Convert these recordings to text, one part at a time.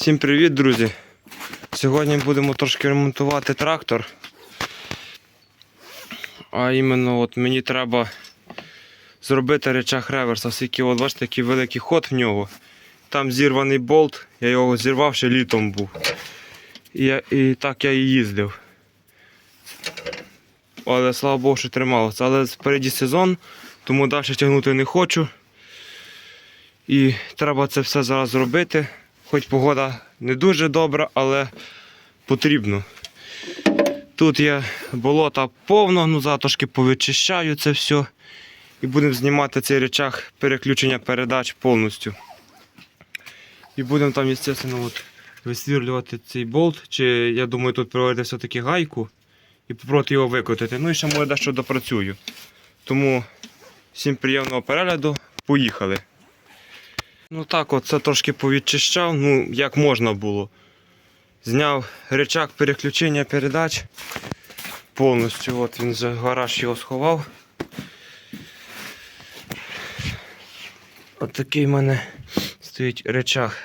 Всім привіт, друзі! Сьогодні будемо трошки ремонтувати трактор. А іменно от мені треба зробити речах реверса, оскільки от бачите, який великий ход в нього. Там зірваний болт, я його зірвав ще літом був. І, я, і так я і їздив. Але слава Богу, що трималося. Але спереді сезон, тому далі тягнути не хочу. І треба це все зараз зробити. Хоч погода не дуже добра, але потрібно. Тут є болота повно, ну зараз трошки повичищаю це все. І будемо знімати цей речах переключення передач повністю. І будемо там, звісно, от, висвірлювати цей болт. Чи я думаю, тут проводити все-таки гайку і попробувати його викрутити. Ну і ще може дещо допрацюю. Тому всім приємного перегляду. Поїхали. Ну так, от це трошки повідчищав, ну як можна було. Зняв речак переключення передач. Повністю от він вже гараж його сховав. От такий в мене стоїть речах.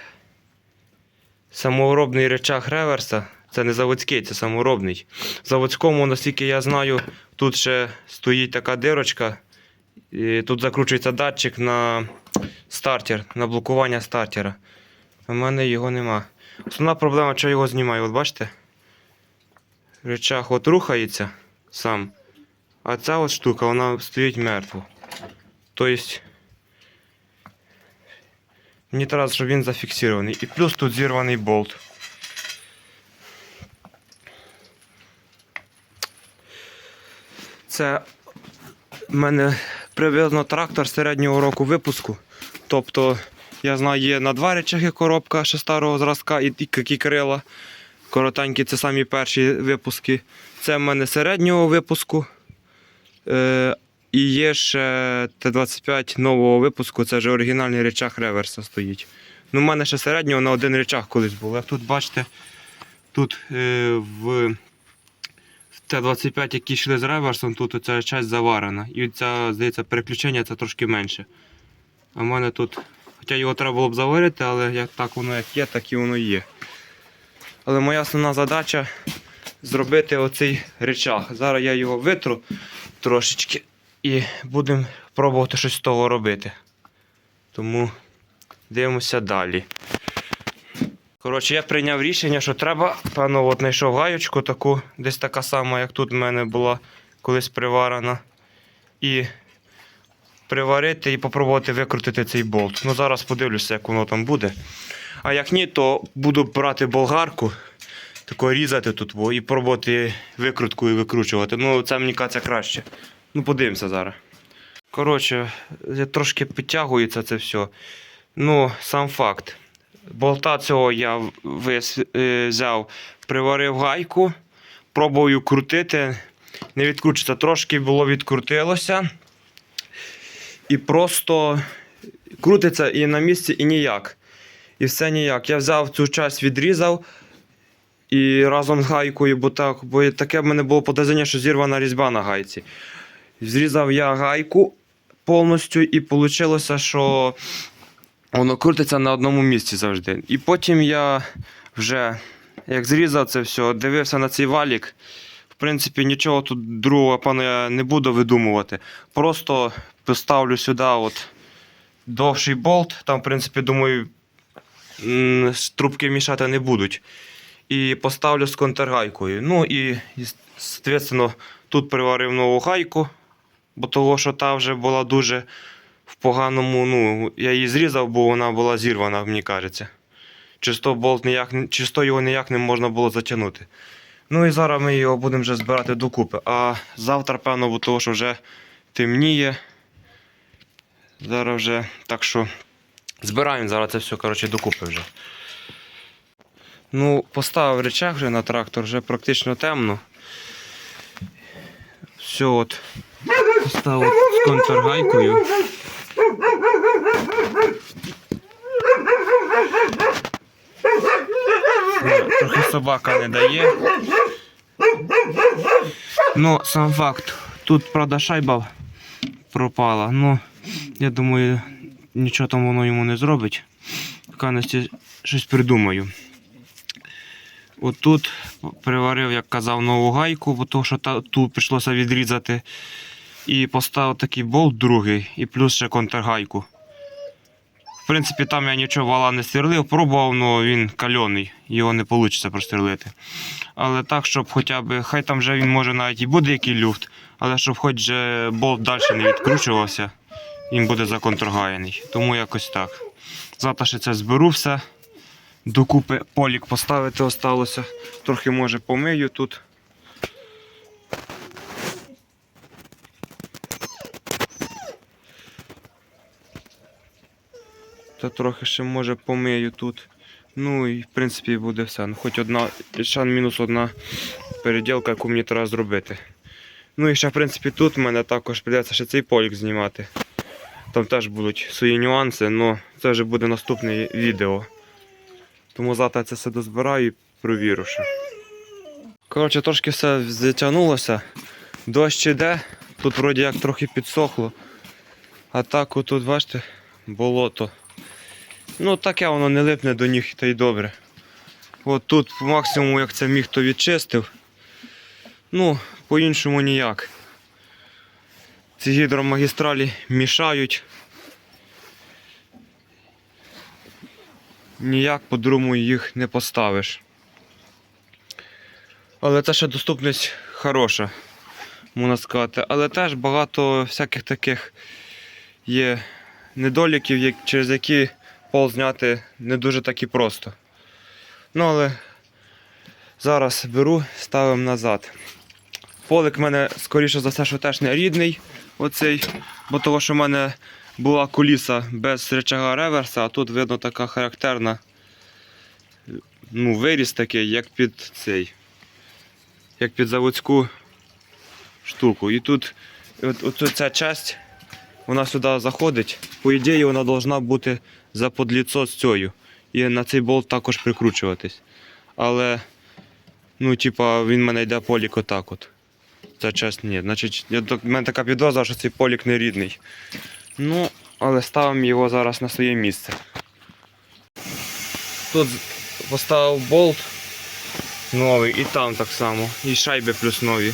Саморобний речах реверса. Це не заводський, це саморобний. В заводському, наскільки я знаю, тут ще стоїть така дирочка. І тут закручується датчик на стартер, на блокування стартера. У мене його нема. Основна проблема, що я його знімаю, от бачите? Речах от рухається сам. А ця от штука, вона стоїть мертво. Тобто. Мені треба, щоб він зафіксований. І плюс тут зірваний болт. Це в мене привезено трактор середнього року випуску. Тобто, я знаю, є на два речаги коробка ще старого зразка і такі крила. Коротенькі, це самі перші випуски. Це в мене середнього випуску. Е, і є ще Т-25 нового випуску, це вже оригінальний речах реверса стоїть. Ну, у мене ще середнього на один речах колись був. Тут бачите, тут е, в в Т-25, які йшли з реверсом, тут оця часть заварена. І ця, здається, переключення це трошки менше. А в мене тут, хоча його треба було б заварити, але як так воно як є, так і воно є. Але моя основна задача зробити оцей речах. Зараз я його витру трошечки і будемо пробувати щось з того робити. Тому дивимося далі. Коротше, я прийняв рішення, що треба, певно, от знайшов гаючку таку, десь така сама, як тут в мене була колись приварена. І приварити і попробувати викрутити цей болт. Ну зараз подивлюся, як воно там буде. А як ні, то буду брати болгарку, тако різати тут і пробувати викруткою викручувати. Ну, це мені кажеться краще. Ну, подивимося зараз. Коротше, я трошки підтягується це все. Ну, сам факт. Болта цього я вис, е, взяв, приварив гайку, пробую крутити. Не відкручується. Трошки було відкрутилося. І просто крутиться і на місці, і ніяк. І все ніяк. Я взяв цю часть, відрізав і разом з гайкою, бо так, бо таке в мене було подозріння, що зірвана різьба на гайці. Зрізав я гайку повністю, і вийшло, що воно крутиться на одному місці завжди. І потім я вже, як зрізав це все, дивився на цей валік. В принципі, нічого тут другого пану я не буду видумувати. Просто поставлю сюди от довший болт. Там, в принципі, думаю, трубки мішати не будуть. І поставлю з контргайкою. Ну і, соответственно, тут приварив нову гайку, бо того, що та вже була дуже в поганому. Ну, я її зрізав, бо вона була зірвана, мені кажеться. Чисто болт ніяк, чисто його ніяк не можна було затягнути. Ну і зараз ми його будемо вже збирати докупи. А завтра, певно, бо того, що вже темніє. Зараз вже. Так що збираємо зараз це все коротше, докупи вже. Ну, поставив речах вже на трактор, вже практично темно. Все от. Поставив з контргайкою. Ну, Трохи собака не дає. Ну, сам факт. Тут, правда, шайба пропала. Ну, я думаю, нічого там воно йому не зробить. В каності щось придумаю. Отут приварив, як казав, нову гайку, бо то, що та, ту прийшлося відрізати. І поставив такий болт другий, і плюс ще контргайку. В принципі, там я нічого вала не сверлив, пробував, але він кальоний, його не вийде прострелити. Але так, щоб хоча б, хай там вже він може навіть і буде який люфт, але щоб хоч же болт далі не відкручувався, він буде законтргаяний. Тому якось так. Завтра ще це зберу все. Докупи полік поставити осталося. Трохи може помию тут. Та трохи ще може помию тут. Ну і в принципі буде все. Ну, хоч одна, ще мінус одна переділка, яку мені треба зробити. Ну і ще в принципі тут в мене також прийдеться ще цей полік знімати. Там теж будуть свої нюанси, але це вже буде наступне відео. Тому завтра це все дозбираю і провірю ще. Коротше, трошки все затягнулося. Дощ іде, тут вроді як трохи підсохло. А так отут, бачите, болото. Ну таке воно не липне до ніг, та й добре. От тут по максимуму, як це міг, то відчистив. Ну, по-іншому ніяк. Ці гідромагістралі мішають. Ніяк по-другому їх не поставиш. Але це ще доступність хороша, можна сказати. Але теж багато всяких таких є недоліків, через які пол зняти не дуже так і просто. Ну, але зараз беру, ставимо назад. Полик в мене, скоріше за все, що теж не рідний, оцей, бо того, що в мене була куліса без речага реверса, а тут видно така характерна ну, виріс такий, як під цей, як під заводську штуку. І тут от, от ця часть, вона сюди заходить. По ідеї, вона повинна бути за подліцо з цією. І на цей болт також прикручуватись. Але, ну, типа, він в мене йде полік отак от. Ця часть ні. Значить, я, в мене така підозра, що цей полік не рідний. Ну, але ставимо його зараз на своє місце. Тут поставив болт новий і там так само. І шайби плюс нові.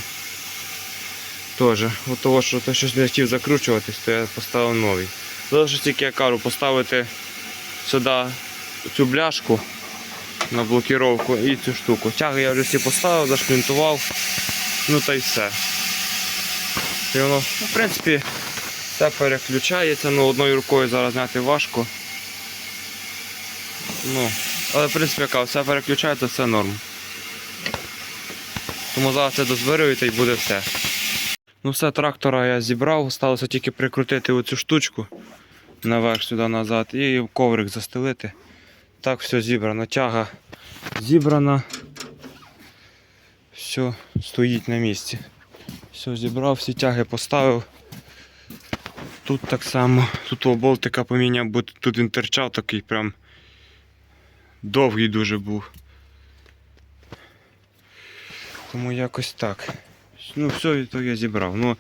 Тоже. От того, що то щось не хотів закручуватись, то я поставив новий. Залишилось тільки я кажу, поставити сюди цю бляшку на блокіровку і цю штуку. Тяги я вже всі поставив, зашплінтував. Ну та й все. І воно, в принципі, все переключається, ну одною рукою зараз зняти важко. Ну, але в принципі яка, все переключається, все норм. Тому зараз це дозберу та й буде все. Ну все, трактора я зібрав, сталося тільки прикрутити оцю штучку наверх сюди назад і коврик застелити. Так все зібрано. Тяга зібрана. Все стоїть на місці. Все зібрав, всі тяги поставив. Тут так само, тут о, болтика поміняв, бо тут він терчав такий прям довгий дуже був. Тому якось так. Ну, все то я зібрав. Ну,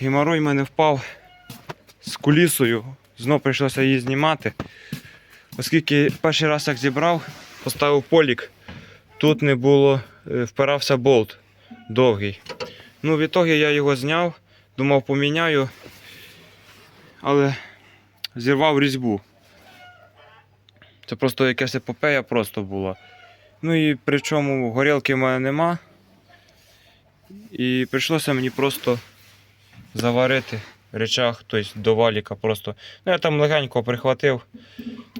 геморой в мене впав з кулісою. Знов прийшлося її знімати. Оскільки перший раз як зібрав, поставив полік, тут не було, е, впирався болт довгий. Ну, в ітогі я його зняв, думав поміняю, але зірвав різьбу. Це просто якась епопея просто була. Ну і причому горілки в мене нема. І прийшлося мені просто заварити речах, тобто до валіка просто. Ну я там легенько прихватив,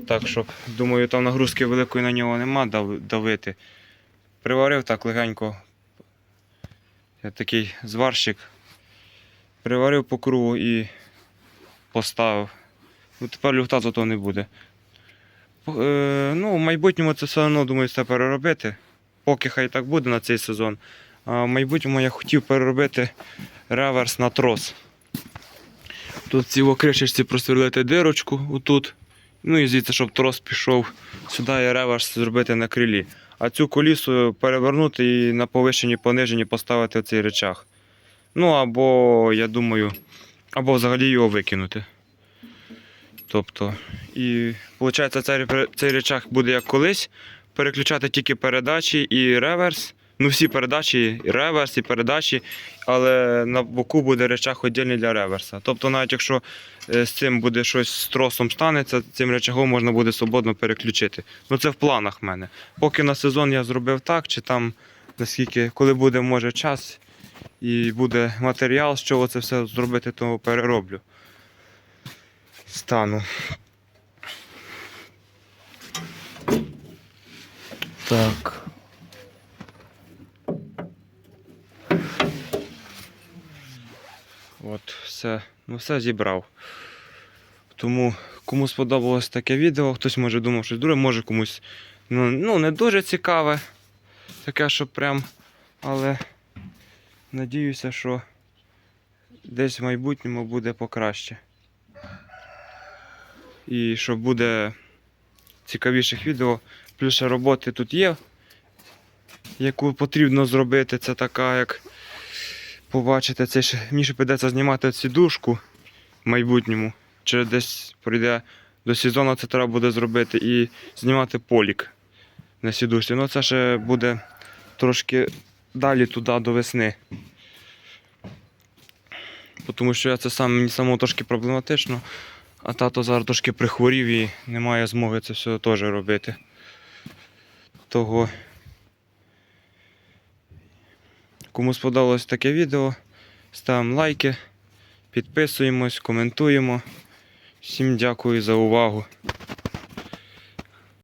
так щоб, думаю, там нагрузки великої на нього нема давити. Приварив так легенько. Я такий зварщик. Приварив по кругу і поставив. Ну, тепер люфта зато не буде. Е, ну, в майбутньому це все одно думаю все переробити. Поки хай так буде на цей сезон. А в майбутньому я хотів переробити реверс на трос. Тут цій кришечці просверлити дирочку отут. Ну і звідси, щоб трос пішов сюди і реверс зробити на крилі. А цю колісу перевернути і на повищенні пониженні поставити цей речах. Ну або, я думаю, або взагалі його викинути. Тобто, і виходить, цей, цей речах буде як колись переключати тільки передачі і реверс. Ну, всі передачі, і реверс, і передачі, але на боку буде речах віддільний для реверса. Тобто, навіть якщо е, з цим буде щось з тросом станеться, цим речагом можна буде свободно переключити. Ну це в планах в мене. Поки на сезон я зробив так, чи там наскільки, коли буде може час і буде матеріал, з чого це все зробити, то перероблю. Стану. Так. От, все, ну все зібрав. Тому кому сподобалось таке відео, хтось може думав щось друге, може комусь ну, ну, не дуже цікаве. Таке, що прям. Але надіюся, що десь в майбутньому буде покраще. І що буде цікавіших відео. Плюс роботи тут є, яку потрібно зробити. Це така, як побачите, це ж мені прийдеться знімати сідушку в майбутньому. Чи десь прийде до сезону, це треба буде зробити і знімати полік на сідушці. Ну це ще буде трошки далі туди до весни. Тому що я це сам мені самому трошки проблематично, а тато зараз трошки прихворів і немає змоги це все теж робити. Того. Кому сподобалось таке відео, ставимо лайки, підписуємось, коментуємо. Всім дякую за увагу.